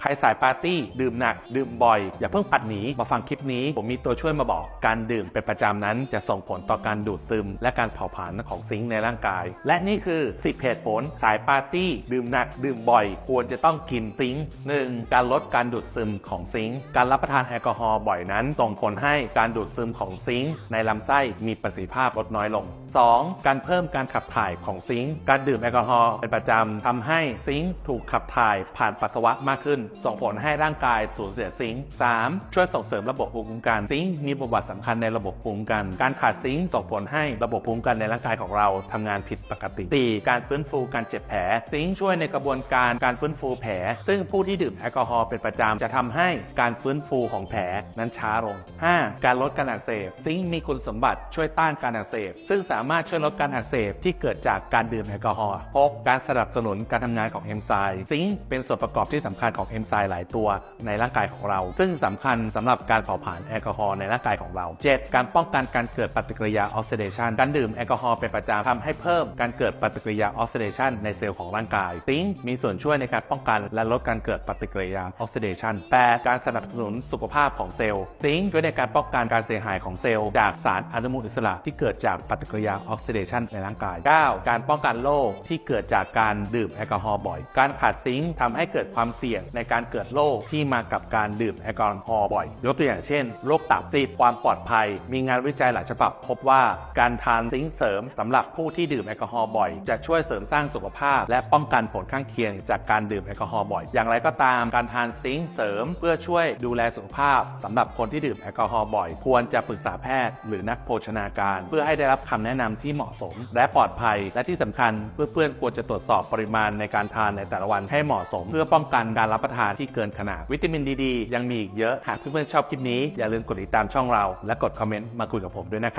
ใครสายปาร์ตี้ ดื่มหนัก ดื่มบ่อย อย่าเพิ่งปัดหนี มาฟังคลิปนี้ ผมมีตัวช่วยมาบอก การดื่มเป็นประจำนั้นจะส่งผลต่อการดูดซึม และการเผาผลาญของซิงค์ในร่างกาย และนี่คือ 10เหตุผลสายปาร์ตี้ ดื่มหนัก ดื่มบ่อย ควรจะต้องกินซิงค์หนึ่งการลดการดูดซึมของซิงค์ การรับประทานแอลกอฮอล์บ่อยนั้นส่งผลให้การดูดซึมของซิงค์ในลำไส้มีประสิทธิภาพลดน้อยลง 2. การเพิ่มการขับถ่ายของซิงค์การดื่มแอลกอฮอล์เป็นประจำทำให้ซิงค์ถูกขับถ่ายผ่านปัสสาวะมากขึ้น ส่งผลให้ร่างกายสูญเสียซิงค์ 3. ช่วยส่งเสริมระบบภูมิคุ้มกันซิงค์มีบทบาทสำคัญในระบบภูมิคุ้มกัน การขาดซิงค์ส่งผลให้ระบบภูมิคุ้มกันในร่างกายของเราทำงานผิดปกติ 4. การฟื้นฟูการเจ็บแผลซิงค์ช่วยในกระบวนการการฟื้นฟูแผล ซึ่งผู้ที่ดื่มแอลกอฮอล์เป็นประจำจะทำให้การฟื้นฟูของแผลนั้นช้าลง 5. การลดการอักเสบซิงค์มีคุณสมบัติช่วยต้านการอักเสบซึ่งสามารถช่วยลดการอักเสบที่เกิดจากการดื่มแอลกอฮอล์ 6. การสนับสนุนการทำงานของเอนไซม์ซิงค์เป็นส่วนประกอบที่สำคัญของเอนไซม์หลายตัวในร่างกายของเรา ซึ่งสำคัญสำหรับการเผาผลาญแอลกอฮอล์ในร่างกายของเรา 7. การป้องกันการเกิดปฏิกิริยาออกซิเดชันการดื่มแอลกอฮอล์เป็นประจำทำให้เพิ่มการเกิดปฏิกิริยาออกซิเดชันในเซลล์ของร่างกายซิงค์มีส่วนช่วยในการป้องกันและลดการเกิดปฏิกิริยาออกซิเดชัน 8. การสนับสนุนสุขภาพของเซลล์ซิงค์ช่วยในการป้องกันการเสียหายของเซลล์จากสารอนุมูลอิสระที่เกิดจากปฏิกิริยาออกซิเดชันในร่างกาย 9. การป้องกันโรคที่เกิดจากการดื่มแอลกอฮอล์บ่อย การขาดซิงค์ทำให้เกิดความเสี่ยงในการเกิดโรคที่มากับการดื่มแอลกอฮอล์บ่อย ยกตัวอย่างเช่น โรคตับซีดความปลอดภัย มีงานวิจัยหลายฉบับพบว่าการทานซิงค์เสริมสำหรับผู้ที่ดื่มแอลกอฮอล์บ่อย จะช่วยเสริมสร้างสุขภาพ และป้องกันผลข้างเคียงจากการดื่มแอลกอฮอล์บ่อย อย่างไรก็ตามการทานซิงค์เสริมเพื่อช่วยดูแลสุขภาพสำหรับคนที่ดื่มแอลกอฮอล์บ่อย ควรจะปรึกษาแพทย์หรือนักโภชนาการ เพื่อให้ได้รับคำแนะนำที่เหมาะสม และปลอดภัย และที่สำคัญเพื่อนๆควรจะตรวจสอบปริมาณในการทานในแต่ละวันให้เหมาะสม เพื่อป้องกันการรับประทานที่เกินขนาดวิตามินดีดยังมีอีกเยอะหากเพื่อนๆชอบคลิปนี้อย่าลืมกดติดตามช่องเรา และกดคอมเมนต์มาคุยกับผมด้วยนะครับ